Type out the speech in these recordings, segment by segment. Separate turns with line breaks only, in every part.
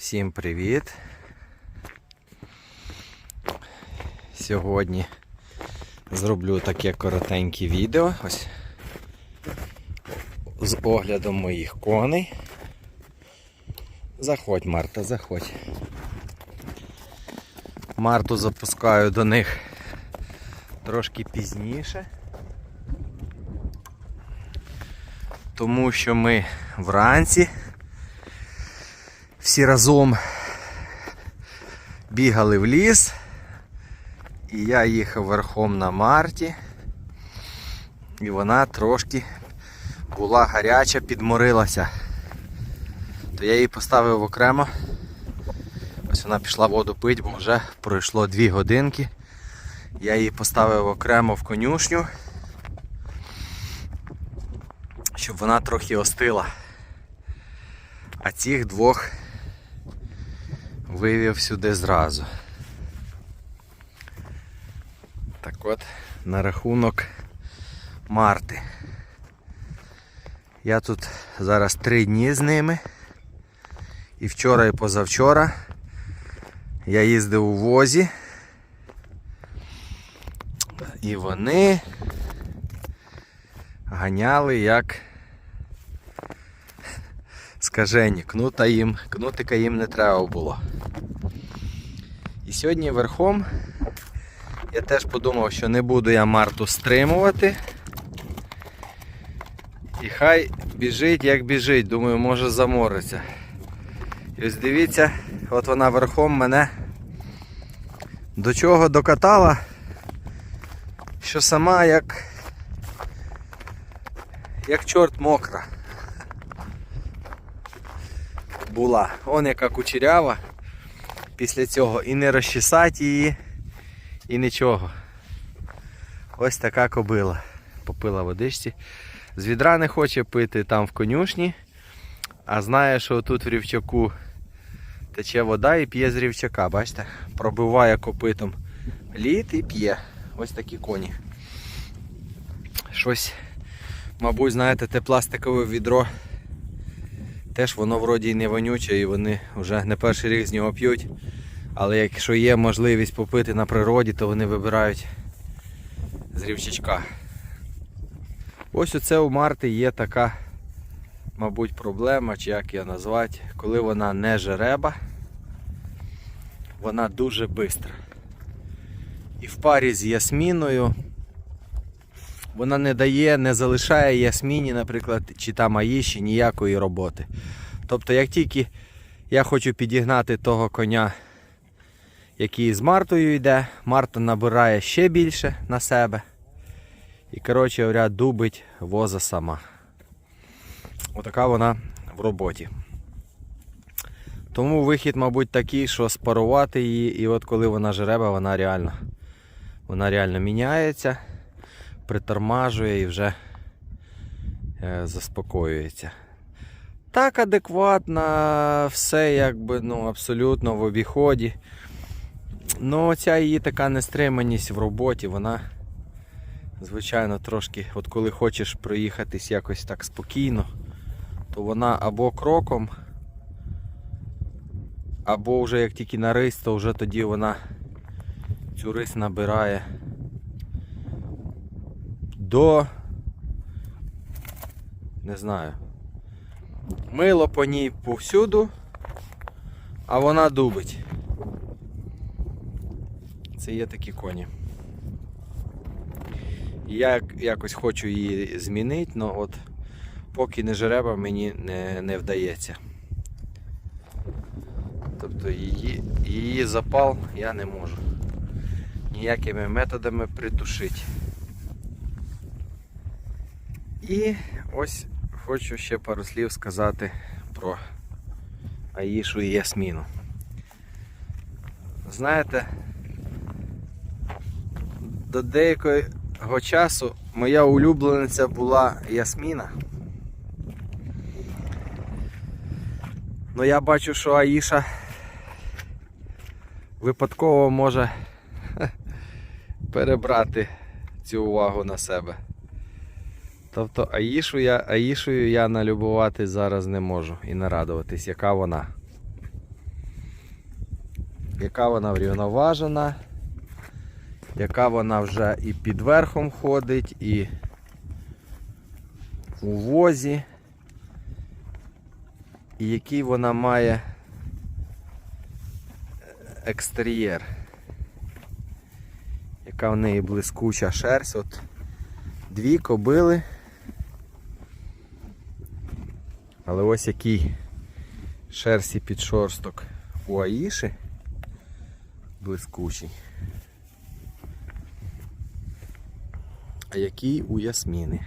Всім привіт! Сьогодні зроблю таке коротеньке відео ось з оглядом моїх коней. Заходь, Марта, заходь. Марту запускаю до них трошки пізніше. Тому що ми вранці всі разом бігали в ліс, і я їхав верхом на Марті, і вона трошки була гаряча, підморилася. То я її поставив окремо. Ось вона пішла воду пити, бо вже пройшло 2 годинки. Я її поставив окремо в конюшню, щоб вона трохи остила. А цих двох вивів сюди зразу. Так от, на рахунок Марти. Я тут зараз три дні з ними. І вчора і позавчора я їздив у возі. І вони ганяли як скажені, кнута їм, кнутика їм не треба було. І сьогодні верхом я теж подумав, що не буду я Марту стримувати. І хай біжить, як біжить, думаю, може замориться. І ось дивіться, от вона верхом мене до чого докатала, що сама як, як чорт мокра була. Он яка кучерява після цього і не розчесати її, і нічого. Ось така кобила. Попила водичці. З відра не хоче пити там в конюшні, а знає, що тут в рівчаку тече вода і п'є з рівчака. Бачите? Пробиває копитом лід і п'є. Ось такі коні. Щось, мабуть, знаєте, те пластикове відро. Теж воно вроді і не вонюче і вони вже не перший рік з нього п'ють. Але якщо є можливість попити на природі, то вони вибирають з рівчачка. Ось оце у Марти є така, мабуть, проблема, чи як її назвати, коли вона не жереба, вона дуже швидка. І в парі з ясміною вона не дає, не залишає ясміні, наприклад, чи там аїші ніякої роботи. Тобто, як тільки я хочу підігнати того коня, який з Мартою йде, Марта набирає ще більше на себе. І, коротше говоря, дубить воза сама. Отака вона в роботі. Тому вихід, мабуть, такий, що спарувати її, і от коли вона жереба, вона реально, вона реально міняється притормажує і вже е, заспокоюється. Так адекватно, все якби ну, абсолютно в обіході. Ну, ця її така нестриманість в роботі, вона, звичайно, трошки, от коли хочеш проїхатись якось так спокійно, то вона або кроком, або вже як тільки на рись, то вже тоді вона цю рись набирає до. Не знаю. Мило по ній повсюду, а вона дубить. Це є такі коні. Я якось хочу її змінити, але от поки не жереба мені не, не вдається. Тобто її, її запал я не можу ніякими методами притушити. І ось хочу ще пару слів сказати про Аїшу і Ясміну. Знаєте, до деякого часу моя улюблениця була Ясміна. Ну я бачу, що Аїша випадково може перебрати цю увагу на себе. Тобто Аїшу я, Аїшою я налюбувати зараз не можу і нарадуватись, яка вона. яка вона врівноважена, яка вона вже і під верхом ходить, і у возі, і який вона має екстер'єр. Яка в неї блискуча шерсть. От дві кобили. Але ось який шерсті підшорсток у Аїши блискучий. А який у Ясміни.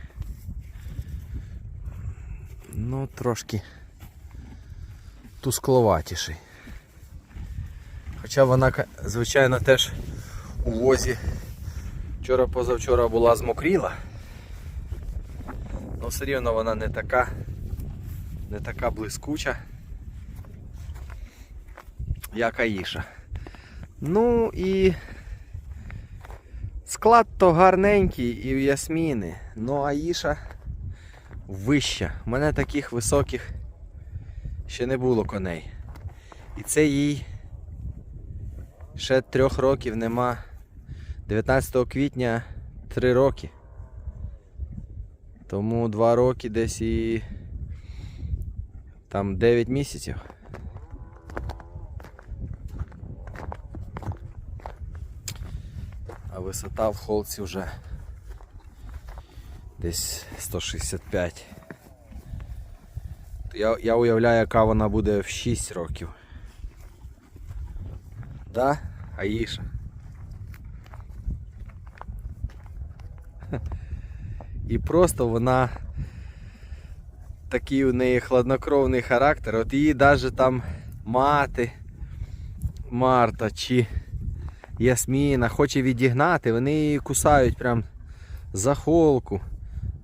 Ну, трошки тускловатіший. Хоча вона, звичайно, теж у возі вчора позавчора була змокріла. але все рівно вона не така, не така блискуча, як Аїша. Ну і склад то гарненький і у Ясміни, ну Аїша вища. У мене таких високих ще не було коней. І це їй ще трьох років нема. 19 квітня 3 роки. Тому 2 роки десь і там 9 місяців. А висота в холці вже десь 165. Я, я уявляю, яка вона буде в 6 років. Да, Аїша. І просто вона такий у неї хладнокровний характер. От її навіть там мати Марта чи Ясміна хоче відігнати, вони її кусають прям за холку.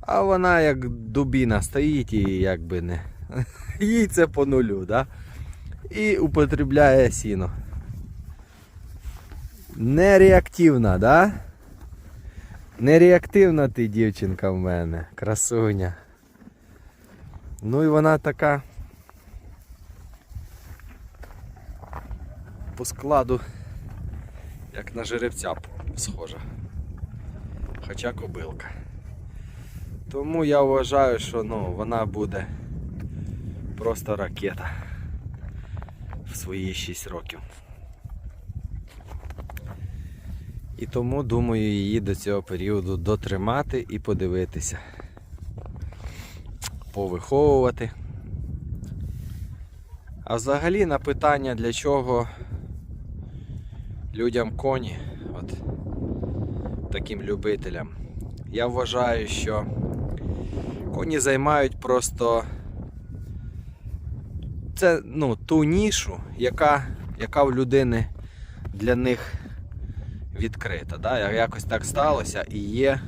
А вона як дубіна стоїть і якби не. Їй це по нулю, да? І употребляє сіно. Нереактивна, да? Нереактивна ти дівчинка в мене, красуня. Ну і вона така по складу, як на жеребця схожа. Хоча кобилка. Тому я вважаю, що ну, вона буде просто ракета в свої 6 років. І тому думаю її до цього періоду дотримати і подивитися. Повиховувати. А взагалі на питання для чого людям коні, от таким любителям, я вважаю, що коні займають просто це ну, ту нішу, яка, яка в людини для них відкрита. Да? Якось так сталося і є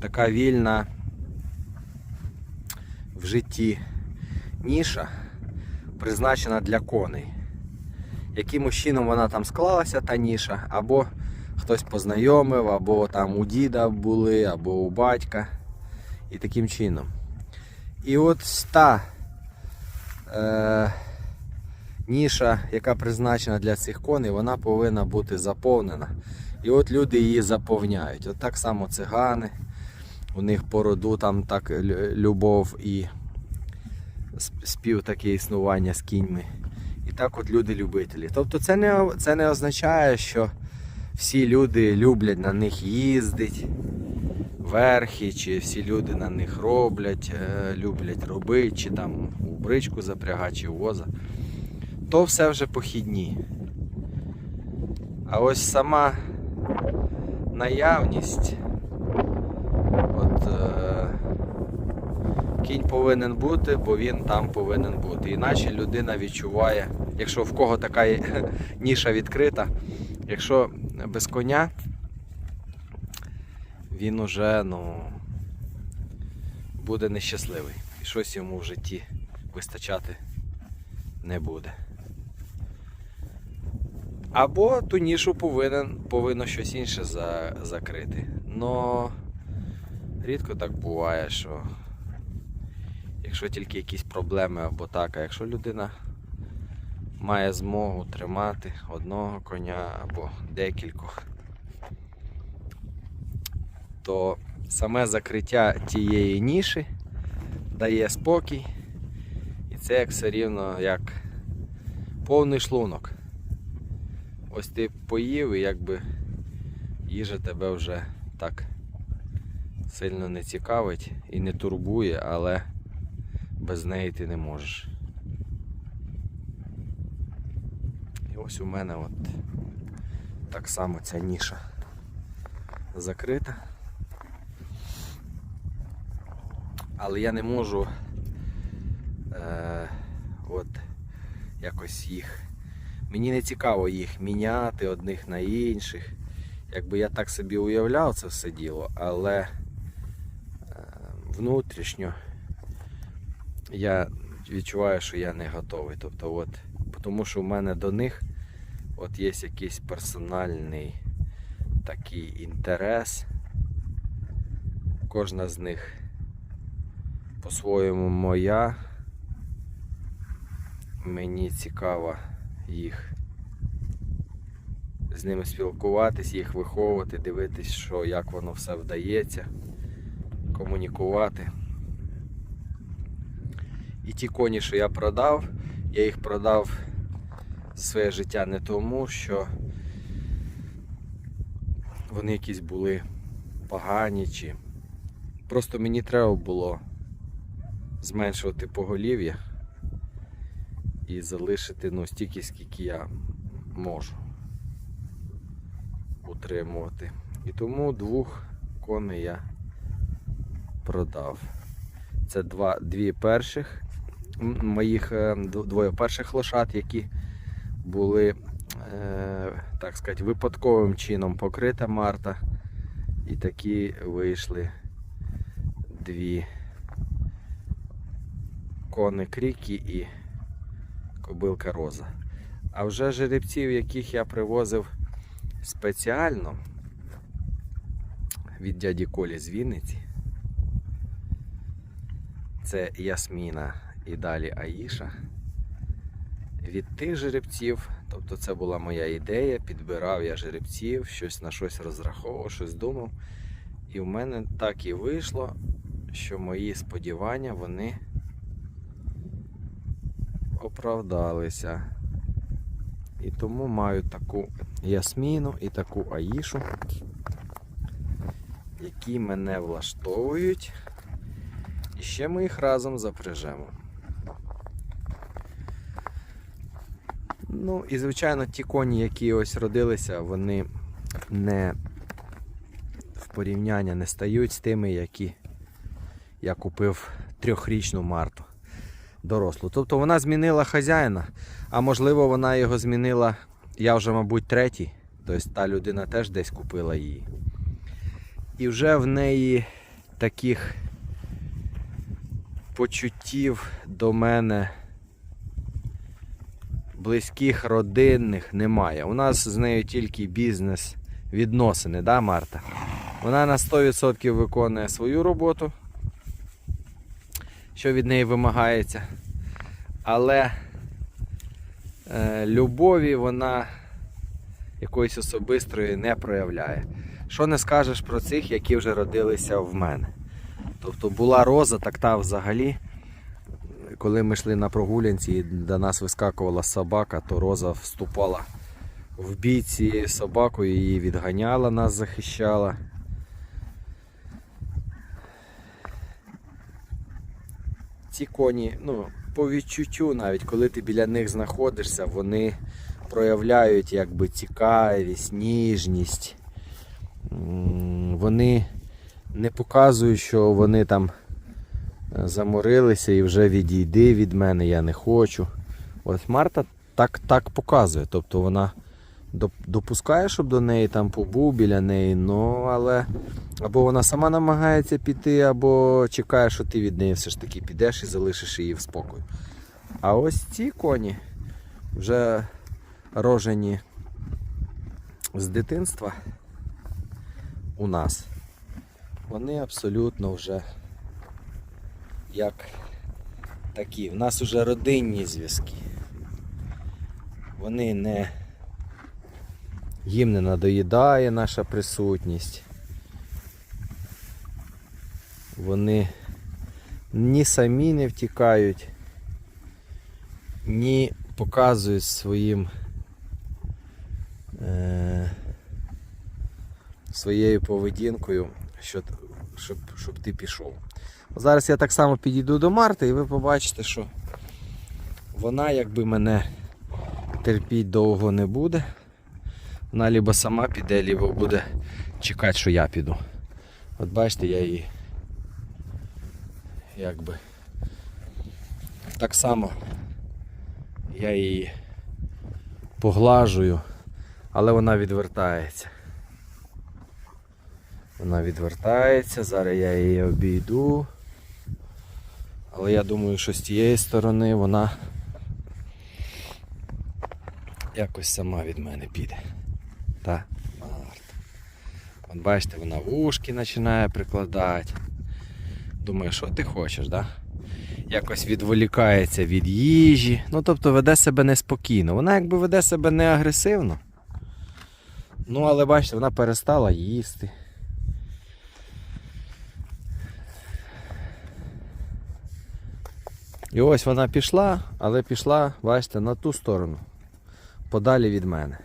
така вільна в житті ніша, призначена для коней. Якимось чином вона там склалася, та ніша, або хтось познайомив, або там у діда були, або у батька. І таким чином. І от та е, ніша, яка призначена для цих коней, вона повинна бути заповнена. І от люди її заповняють. От так само цигани. У них по роду там так любов і спів таке існування з кіньми. І так от люди-любителі. Тобто це не, це не означає, що всі люди люблять на них їздити, верхи, чи всі люди на них роблять, е, люблять робити, чи там у бричку запрягати, чи воза. То все вже похідні. А ось сама наявність. От е, кінь повинен бути, бо він там повинен бути. Іначе людина відчуває, якщо в кого така ніша відкрита, якщо без коня, він уже ну, буде нещасливий. І щось йому в житті вистачати не буде. Або ту нішу повинен, повинно щось інше за, закрити. Но рідко так буває, що якщо тільки якісь проблеми або так, а якщо людина має змогу тримати одного коня або декількох, то саме закриття тієї ніші дає спокій, і це як все рівно як повний шлунок. Ось ти поїв і якби їжа тебе вже так сильно не цікавить і не турбує, але без неї ти не можеш. І ось у мене от так само ця ніша закрита. Але я не можу е, от якось їх. Мені не цікаво їх міняти одних на інших. Якби я так собі уявляв це все діло, але внутрішньо я відчуваю, що я не готовий. Тобто, от, тому що в мене до них от є якийсь персональний такий інтерес. Кожна з них по-своєму моя. Мені цікаво їх з ними спілкуватись, їх виховувати, дивитись, що як воно все вдається, комунікувати. І ті коні, що я продав, я їх продав своє життя не тому, що вони якісь були погані чи просто мені треба було зменшувати поголів'я і залишити ну, стільки, скільки я можу утримувати. І тому двох коней я продав. Це два, дві перших моїх е, двоє перших лошад, які були, е, так сказати, випадковим чином покрита Марта. І такі вийшли дві кони кріки і кобилка Роза. А вже жеребців, яких я привозив спеціально від дяді Колі з Вінниці. Це Ясміна і далі Аїша. Від тих жеребців, тобто це була моя ідея, підбирав я жеребців, щось на щось розраховував, щось думав. І в мене так і вийшло, що мої сподівання вони оправдалися. І тому маю таку ясміну і таку аїшу, які мене влаштовують. І ще ми їх разом запряжемо. Ну і звичайно ті коні, які ось родилися, вони не в порівняння не стають з тими, які я купив трьохрічну марту дорослу. Тобто вона змінила хазяїна, а можливо вона його змінила, я вже, мабуть, третій. Тобто та людина теж десь купила її. І вже в неї таких почуттів до мене близьких, родинних немає. У нас з нею тільки бізнес відносини, да, Марта? Вона на 100% виконує свою роботу, що від неї вимагається. Але е, любові вона якоїсь особистої не проявляє. Що не скажеш про цих, які вже родилися в мене. Тобто була роза, так та взагалі. Коли ми йшли на прогулянці і до нас вискакувала собака, то роза вступала в бій цією собакою, її відганяла, нас захищала. Ці коні, ну, по відчуттю, навіть коли ти біля них знаходишся, вони проявляють якби цікавість, ніжність. Вони не показують, що вони там е, заморилися і вже відійди від мене, я не хочу. Ось Марта так, так показує. Тобто вона допускає, щоб до неї там побув біля неї, ну але або вона сама намагається піти, або чекає, що ти від неї все ж таки підеш і залишиш її в спокою. А ось ці коні вже рожені з дитинства у нас. Вони абсолютно вже як такі. У нас вже родинні зв'язки. вони не. Їм не надоїдає наша присутність. Вони ні самі не втікають, ні показують своїм е, своєю поведінкою, що, щоб, щоб ти пішов. Зараз я так само підійду до Марти і ви побачите, що вона якби мене терпіть довго не буде. Вона либо сама піде, либо буде чекати, що я піду. От бачите, я її якби так само я її поглажую, але вона відвертається. Вона відвертається, зараз я її обійду. Але я думаю, що з тієї сторони вона якось сама від мене піде. Та. От бачите, вона вушки починає прикладати. Думаю, що ти хочеш, да? Якось відволікається від їжі. Ну, тобто веде себе неспокійно. Вона якби веде себе не агресивно. Ну, але бачите, вона перестала їсти. І ось вона пішла, але пішла, бачите, на ту сторону. Подалі від мене.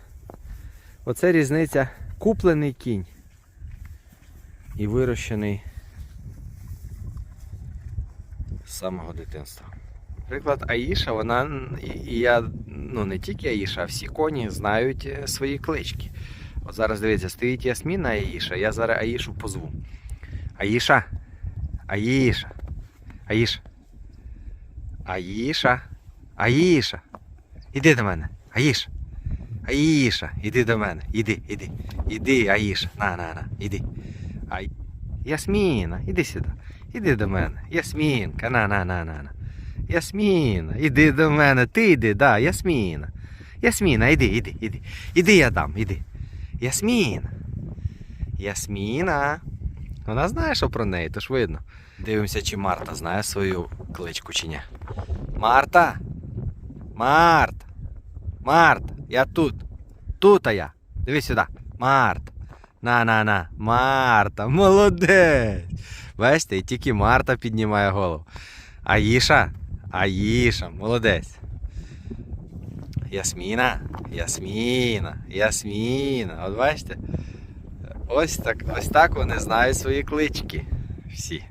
Оце різниця куплений кінь і вирощений з самого дитинства. Наприклад, Аїша, вона, і я, ну не тільки Аїша, а всі коні знають е, свої клички. От зараз дивіться, стоїть Ясміна Аїша, я зараз Аїшу позву. Аїша, Аїша, Аїша, Аїша, Аїша, іди до мене, Аїша. Аїша, іди до мене, іди, іди, іди, Аїша, на, на, на, іди. Ай... Ясміна, іди сюди, іди до мене. Ясмінка, на, на, на, на, на. Ясміна, іди до мене, ти йди, да, Ясміна. Ясміна, іди, іди, іди. Іди я дам, іди. Ясміна. Ясміна. Вона знає, що про неї, то ж видно. Дивимося, чи Марта знає свою кличку чи ні. Марта! Марта! Марта, я тут. Тут я. Дивись сюди. Марта. На, на, на. Марта, молодець. Бачите, і тільки Марта піднімає голову. Аїша, Аїша, молодець. Ясміна, Ясміна, Ясміна. От бачите? Ось так, ось так вони знають свої клички. Всі.